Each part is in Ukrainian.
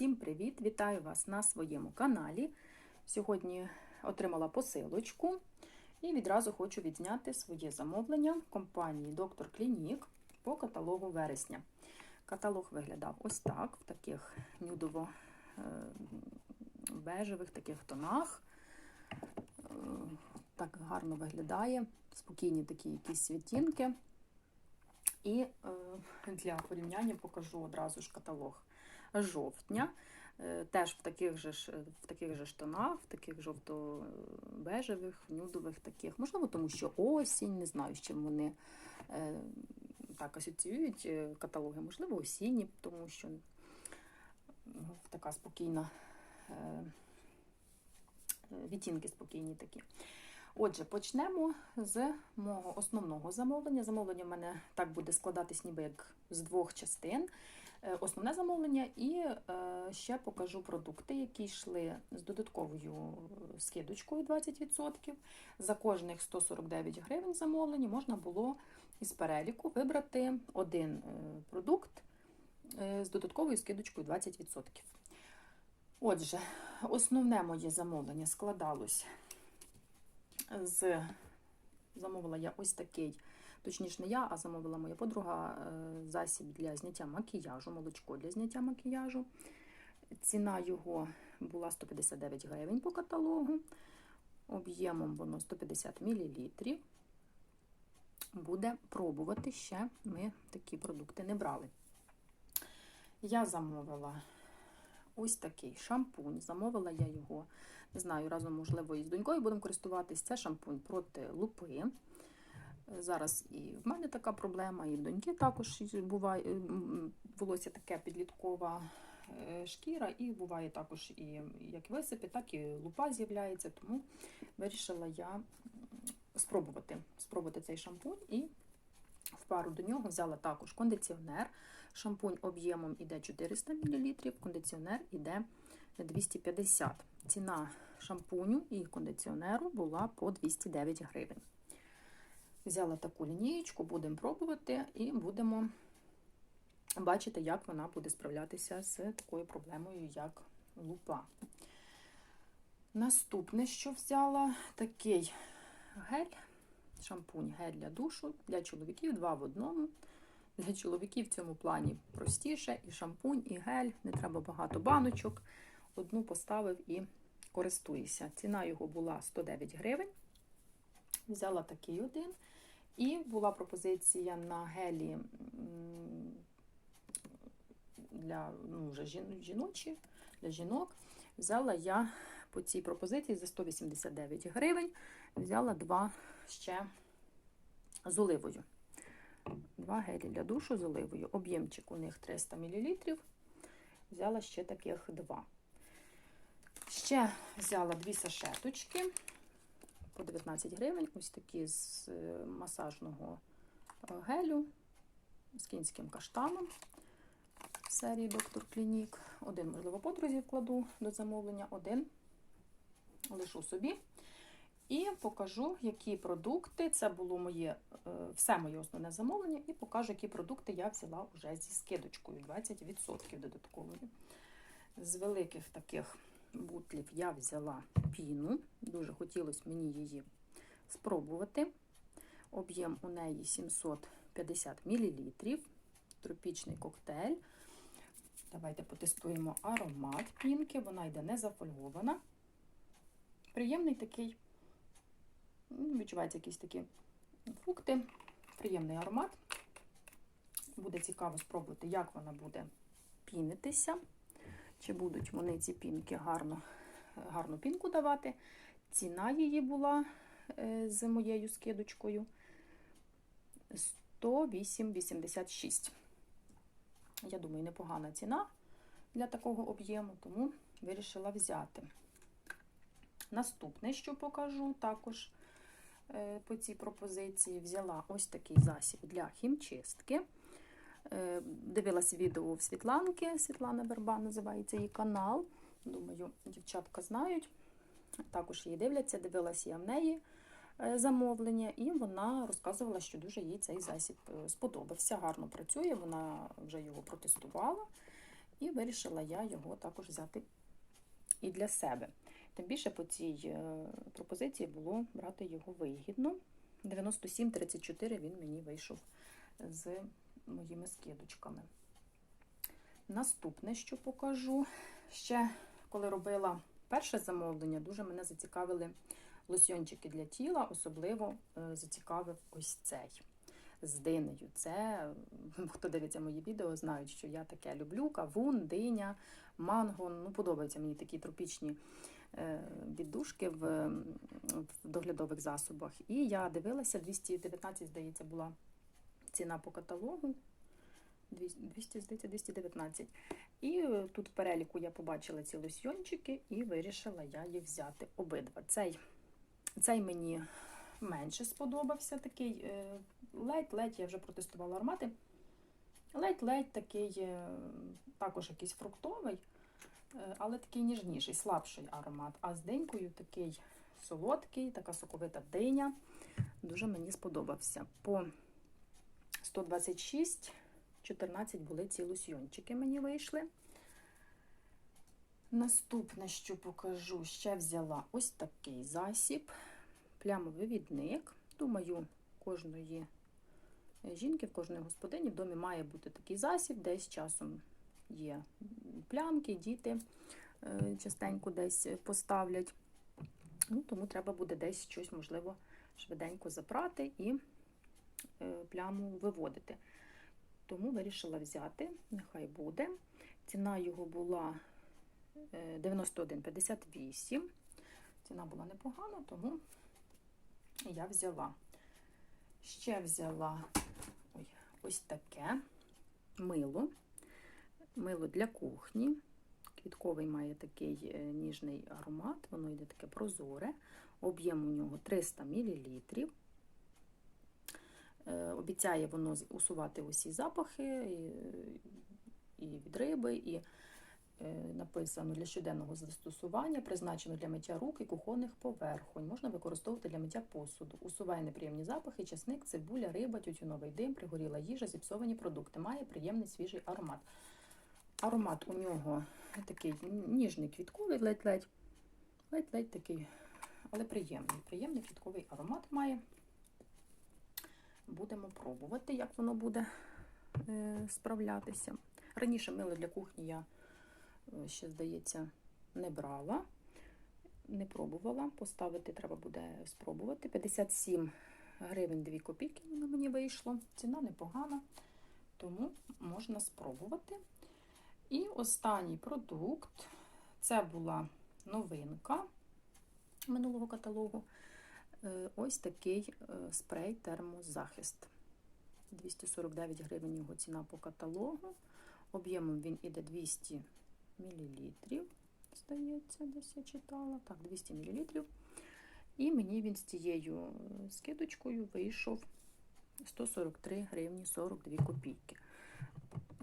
Всім привіт! Вітаю вас на своєму каналі. Сьогодні отримала посилочку і відразу хочу відзняти своє замовлення компанії Доктор Клінік по каталогу вересня. Каталог виглядав ось так, в таких нюдово-бежевих таких тонах. Е, Так гарно виглядає, спокійні такі якісь відтінки. І е, для порівняння покажу одразу ж каталог жовтня. Е, Теж в таких же ж, в таких же ж тонах, в таких жовто-бежевих, нюдових таких. Можливо, тому що осінь, не знаю, з чим вони е, так асоціюють е, каталоги, можливо, осінні, тому що така спокійна, е, відтінки спокійні такі. Отже, почнемо з мого основного замовлення. Замовлення в мене так буде складатись ніби як з двох частин. Е, Основне замовлення, і е, ще покажу продукти, які йшли з додатковою скидочкою 20%. За кожних 149 гривень замовлення можна було із переліку вибрати один е, продукт е, з додатковою скидочкою 20%. Отже, основне моє замовлення складалось з замовила я ось такий, точніше, не я, а замовила моя подруга е, засіб для зняття макіяжу, молочко для зняття макіяжу. Ціна його була 159 гривень по каталогу. Об'ємом воно 150 мл. Буде пробувати ще. Ми такі продукти не брали. Я замовила ось такий шампунь. Замовила я його, не знаю, разом, можливо, із донькою будемо користуватись. Це шампунь проти лупи. Зараз і в мене така проблема, і в доньки також буває волосся таке підліткова шкіра, і буває також і як висипи, так і лупа з'являється. Тому вирішила я спробувати спробувати цей шампунь і в пару до нього взяла також кондиціонер. Шампунь об'ємом іде 400 мл, кондиціонер іде 250 Ціна шампуню і кондиціонеру була по 209 гривень. Взяла таку лінієчку, будемо пробувати і будемо бачити, як вона буде справлятися з такою проблемою, як лупа. Наступне, що взяла, такий гель, шампунь, гель для душу, для чоловіків, два в одному. Для чоловіків в цьому плані простіше, і шампунь, і гель, не треба багато баночок. Одну поставив і користуюся. Ціна його була 109 гривень. Взяла такий один. І була пропозиція на гелі для ну, вже жіночі, для жінок. Взяла я по цій пропозиції за 189 гривень. Взяла два ще з оливою. Два гелі для душу з оливою. Об'ємчик у них 300 мл. Взяла ще таких два. Ще взяла дві сашеточки 19 гривень. Ось такі з масажного гелю з кінським каштаном серії Доктор Клінік. Один, можливо, подрузі вкладу до замовлення, один лишу собі. І покажу, які продукти. Це було моє все моє основне замовлення, і покажу, які продукти я взяла вже зі скидочкою 20% додатковою. З великих таких бутлів я взяла піну. Дуже хотілося мені її спробувати. Об'єм у неї 750 мл. Тропічний коктейль. Давайте потестуємо аромат пінки. Вона йде не зафольгована. Приємний такий, відчуваються якісь такі фрукти, приємний аромат. Буде цікаво спробувати, як вона буде пінитися. Чи будуть вони ці пінки гарно, гарну пінку давати. Ціна її була з моєю скидочкою 108,86. Я думаю, непогана ціна для такого об'єму, тому вирішила взяти. Наступне, що покажу, також по цій пропозиції взяла ось такий засіб для хімчистки. Дивилась відео в Світланки, Світлана Верба називається її канал. Думаю, дівчатка знають. Також її дивляться, дивилася я в неї замовлення, і вона розказувала, що дуже їй цей засіб сподобався. Гарно працює, вона вже його протестувала. І вирішила я його також взяти і для себе. Тим більше по цій е, пропозиції було брати його вигідно. 97,34 він мені вийшов з моїми скидочками. Наступне, що покажу, ще коли робила перше замовлення, дуже мене зацікавили лосьончики для тіла, особливо е, зацікавив ось цей з динею. Це, хто дивиться мої відео, знають, що я таке люблю: кавун, диня, манго. Ну, подобаються мені такі тропічні е, віддушки в, в доглядових засобах. І я дивилася, 219, здається, була ціна по каталогу. 200, здається, 219. І е, тут в переліку я побачила ці лосьйончики і вирішила я їх взяти обидва. Цей, цей мені менше сподобався, такий е, ледь-ледь, я вже протестувала аромати. Ледь-ледь такий, е, також якийсь фруктовий, але такий ніжніший, слабший аромат. А з динькою такий солодкий, така соковита диня. Дуже мені сподобався. По 126 14 були ці лосьйончики мені вийшли. Наступне, що покажу, ще взяла ось такий засіб, плямовивідник. Думаю, кожної жінки, в кожної господині в домі має бути такий засіб, десь часом є плямки, діти е, частенько десь поставлять. Ну, Тому треба буде десь щось, можливо, швиденько запрати і пляму виводити. Тому вирішила взяти, нехай буде. Ціна його була 91,58. Ціна була непогана, тому я взяла. Ще взяла ой, ось таке мило. Мило для кухні. Квітковий має такий е, ніжний аромат, воно йде таке прозоре. Об'єм у нього 300 мл. Обіцяє воно усувати усі запахи і від риби, і е, написано для щоденного застосування, призначено для миття рук і кухонних поверхонь. Можна використовувати для миття посуду. Усуває неприємні запахи, часник, цибуля, риба, тютюновий дим, пригоріла їжа, зіпсовані продукти. Має приємний свіжий аромат. Аромат у нього такий ніжний квітковий, ледь-ледь, ледь-ледь такий, але приємний. Приємний квітковий аромат має. Будемо пробувати, як воно буде е, справлятися. Раніше мило для кухні я е, ще, здається, не брала, не пробувала. Поставити треба буде спробувати. 57 гривень 2 копійки мені вийшло. Ціна непогана, тому можна спробувати. І останній продукт це була новинка минулого каталогу. Е, ось такий е, спрей термозахист. 249 гривень його ціна по каталогу. Об'ємом він іде 200 мл. Здається, десь я читала. Так, 200 мл. І мені він з цією е, скидочкою вийшов 143 гривні 42 копійки.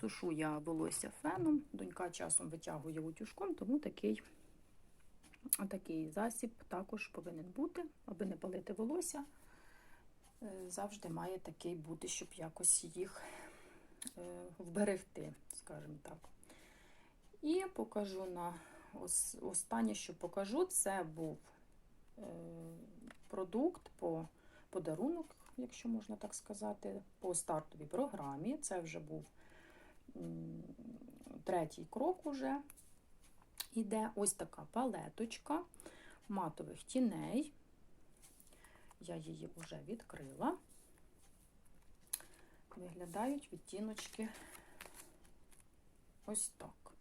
Сушу я волосся феном, донька часом витягує утюжком, тому такий Такий засіб також повинен бути, аби не палити волосся. Е, завжди має такий бути, щоб якось їх е, вберегти, скажімо так. І покажу на останнє, що покажу, це був е, продукт по подарунок, якщо можна так сказати, по стартовій програмі. Це вже був третій крок уже іде ось така палеточка матових тіней. Я її вже відкрила. Виглядають відтіночки ось так.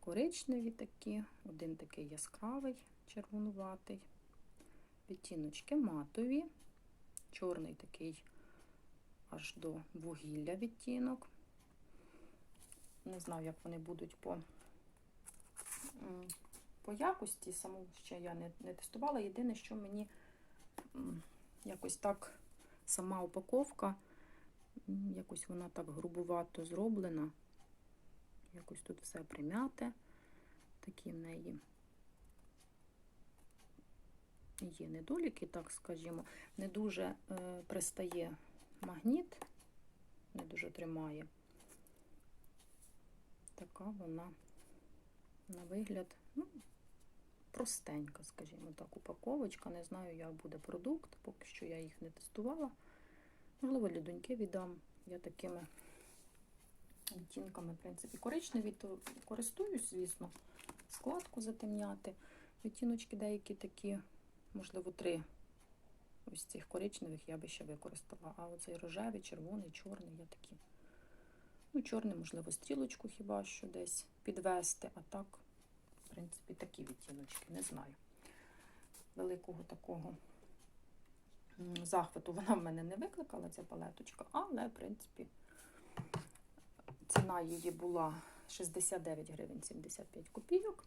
Коричневі такі, один такий яскравий, червонуватий, відтіночки матові, чорний такий аж до вугілля відтінок. Не знаю, як вони будуть по по якості, саму ще я не, не тестувала. Єдине, що мені якось так сама упаковка, якось вона так грубувато зроблена. Якось тут все примяте. Такі в неї є недоліки, так скажімо. Не дуже е, пристає магніт, не дуже тримає. така вона на вигляд, ну, простенька, скажімо так, упаковочка. Не знаю, як буде продукт, поки що я їх не тестувала. Можливо, для доньки віддам. Я такими відтінками, в принципі, коричневі, то користуюсь, звісно, складку затемняти. Відтіночки деякі такі, можливо, три ось цих коричневих я би ще використала. А оцей рожевий, червоний, чорний, я такі. Ну, чорний, можливо, стрілочку хіба що десь підвести, а так, в принципі, такі відтіночки, не знаю. Великого такого захвату вона в мене не викликала, ця палеточка, але, в принципі, ціна її була 69 гривень 75 копійок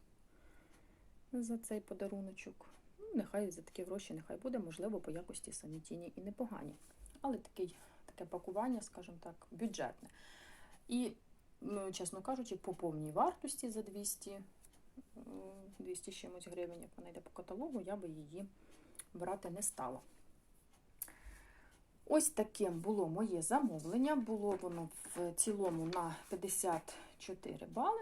за цей подаруночок. Ну, нехай за такі гроші, нехай буде, можливо, по якості самі і непогані. Але такий, таке пакування, скажімо так, бюджетне. І, чесно кажучи, по повній вартості за 200, 200 чимось гривень, як вона йде по каталогу, я би її брати не стала. Ось таким було моє замовлення. Було воно в цілому на 54 бали.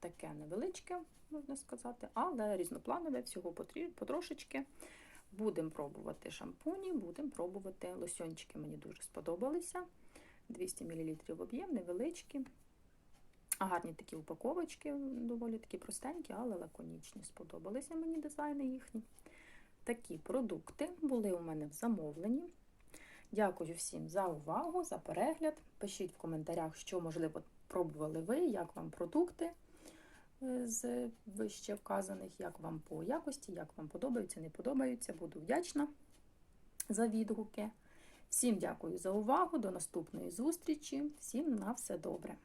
Таке невеличке, можна сказати, але різнопланове, всього потрошечки. Будемо пробувати шампуні, будемо пробувати лосьончики. Мені дуже сподобалися. 200 мл об'єм, невеличкі. Гарні такі упаковочки, доволі такі простенькі, але лаконічні. Сподобалися мені дизайни їхні. Такі продукти були у мене в замовленні. Дякую всім за увагу, за перегляд. Пишіть в коментарях, що, можливо, пробували ви, як вам продукти е, з вище вказаних, як вам по якості, як вам подобаються, не подобаються. Буду вдячна за відгуки. Всім дякую за увагу. До наступної зустрічі. Всім на все добре.